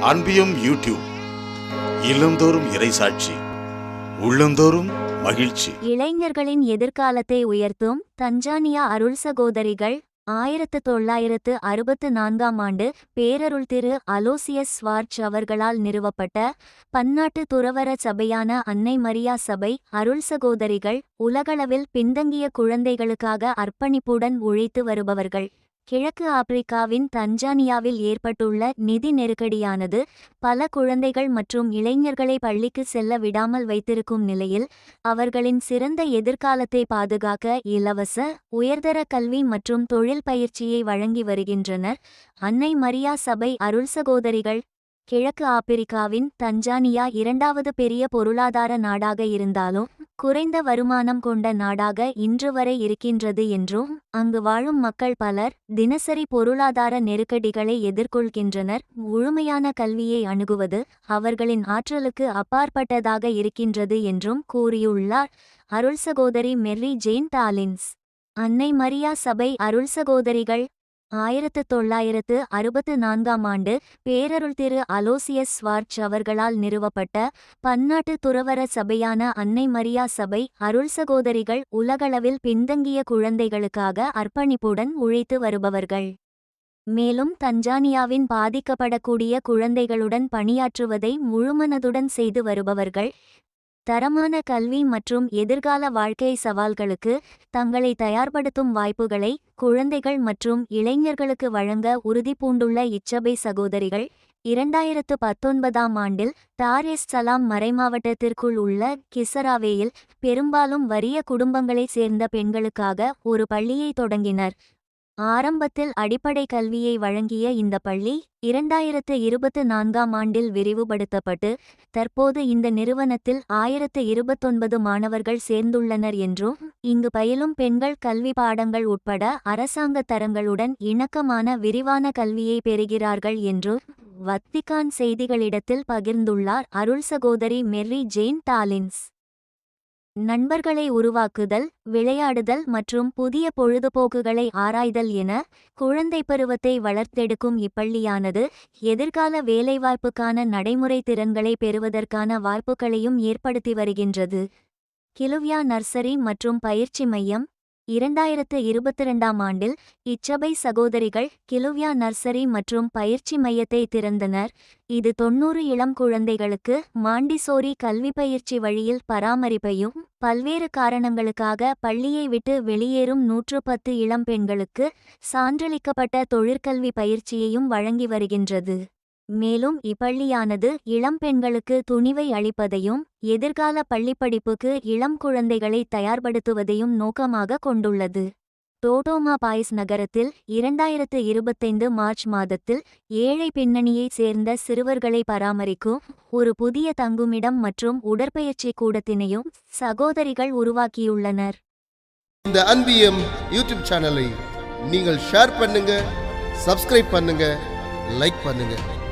அன்பியும் YouTube இல்லந்தோறும் இறைசாட்சி உள்ளந்தோறும் மகிழ்ச்சி. இளைஞர்களின் எதிர்காலத்தை உயர்த்தும் தஞ்சானியா அருள் சகோதரிகள் ஆயிரத்து தொள்ளாயிரத்து அறுபத்து நான்காம் ஆண்டு பேரருள் திரு அலோசியஸ் ஸ்வார்ச் அவர்களால் நிறுவப்பட்ட பன்னாட்டு துறவர சபையான அன்னை மரியா சபை அருள் சகோதரிகள் உலகளவில் பின்தங்கிய குழந்தைகளுக்காக அர்ப்பணிப்புடன் உழைத்து வருபவர்கள். கிழக்கு ஆப்பிரிக்காவின் தஞ்சானியாவில் ஏற்பட்டுள்ள நிதி நெருக்கடியானது பல குழந்தைகள் மற்றும் இளைஞர்களை பள்ளிக்கு செல்ல விடாமல் வைத்திருக்கும் நிலையில் அவர்களின் சிறந்த எதிர்காலத்தை பாதுகாக்க இலவச உயர்தர கல்வி மற்றும் தொழில் பயிற்சியை வழங்கி வருகின்றனர். அன்னை மரியா சபை அருள் சகோதரிகள் கிழக்கு ஆப்பிரிக்காவின் தஞ்சானியா இரண்டாவது பெரிய பொருளாதார நாடாக இருந்தாலும் குறைந்த வருமானம் கொண்ட நாடாக இன்று வரை இருக்கின்றது என்றும் அங்கு வாழும் மக்கள் பலர் தினசரி பொருளாதார நெருக்கடிகளை எதிர்கொள்கின்றனர். முழுமையான கல்வியை அணுகுவது அவர்களின் ஆற்றலுக்கு அப்பாற்பட்டதாக இருக்கின்றது என்றும் கூறியுள்ளார் அருள் சகோதரி மெர்ரி ஜெயின் டாலின்ஸ் அன்னை மரியா சபை அருள் சகோதரிகள் ஆயிரத்து தொள்ளாயிரத்து அறுபத்து நான்காம் ஆண்டு பேரருள் திரு அலோசியஸ் ஸ்வார்ச் அவர்களால் நிறுவப்பட்ட பன்னாட்டு துறவர சபையான அன்னை மரியா சபை அருள் சகோதரிகள் உலகளவில் பின்தங்கிய குழந்தைகளுக்காக அர்ப்பணிப்புடன் உழைத்து வருபவர்கள். மேலும் தஞ்சானியாவின் பாதிக்கப்படக்கூடிய குழந்தைகளுடன் பணியாற்றுவதை முழுமனதுடன் செய்து வருபவர்கள். தரமான கல்வி மற்றும் எதிர்கால வாழ்க்கை சவால்களுக்கு தங்களை தயார்படுத்தும் வாய்ப்புகளை குழந்தைகள் மற்றும் இளைஞர்களுக்கு வழங்க உறுதிபூண்டுள்ள இச்சபை சகோதரிகள் இரண்டாயிரத்து பத்தொன்பதாம் ஆண்டில் தார் எஸ் சலாம் மறைமாவட்டத்திற்குள் உள்ள கிசராவேயில் பெரும்பாலும் வறிய குடும்பங்களைச் சேர்ந்த பெண்களுக்காக ஒரு பள்ளியை தொடங்கினர். ஆரம்பத்தில் அடிப்படை கல்வியை வழங்கிய இந்த பள்ளி இரண்டாயிரத்து இருபத்து நான்காம் ஆண்டில் விரிவுபடுத்தப்பட்டு தற்போது இந்த நிறுவனத்தில் ஆயிரத்து இருபத்தொன்பது மாணவர்கள் சேர்ந்துள்ளனர் என்றும் இங்கு பயிலும் பெண்கள் கல்வி பாடங்கள் உட்பட அரசாங்க தரங்களுடன் இணக்கமான விரிவான கல்வியை பெறுகிறார்கள் என்றும் வத்திகான் செய்திகளிடத்தில் பகிர்ந்துள்ளார் அருள் சகோதரி மெர்ரி ஜெயின் டாலின்ஸ். நண்பர்களை உருவாக்குதல் விளையாடுதல் மற்றும் புதிய பொழுதுபோக்குகளை ஆராய்தல் என குழந்தை பருவத்தை வளர்த்தெடுக்கும் இப்பள்ளியானது எதிர்கால வேலைவாய்ப்புக்கான நடைமுறை திறன்களை பெறுவதற்கான வாய்ப்புகளையும் ஏற்படுத்தி வருகின்றது. கிலுவியா நர்சரி மற்றும் பயிற்சி மையம் இரண்டாயிரத்து இருபத்திரண்டாம் ஆண்டில் இச்சபை சகோதரிகள் கிலுவியா நர்சரி மற்றும் பயிற்சி மையத்தை திறந்தனர். இது தொன்னூறு இளம் குழந்தைகளுக்கு மாண்டிசோரி கல்வி பயிற்சி வழியில் பராமரிப்பையும் பல்வேறு காரணங்களுக்காக பள்ளியை விட்டு வெளியேறும் நூற்று பத்து இளம் பெண்களுக்கு சான்றளிக்கப்பட்ட தொழிற்கல்வி பயிற்சியையும் வழங்கி வருகின்றது. மேலும் இப்பள்ளியானது இளம் பெண்களுக்கு துணிவை அளிப்பதையும் எதிர்கால பள்ளிப்படிப்புக்கு இளம் குழந்தைகளை தயார்படுத்துவதையும் நோக்கமாக கொண்டுள்ளது. டோடோமா பாய்ஸ் நகரத்தில் இரண்டாயிரத்து இருபத்தைந்து மார்ச் மாதத்தில் ஏழை பின்னணியைச் சேர்ந்த சிறுவர்களை பராமரிக்கும் ஒரு புதிய தங்குமிடம் மற்றும் உடற்பயிற்சி கூடத்தினையும் சகோதரிகள் உருவாக்கியுள்ளனர். இந்த அன்பியம் யூடியூப் சேனலை நீங்கள் ஷேர் பண்ணுங்க சப்ஸ்கிரைப் பண்ணுங்க லைக் பண்ணுங்க.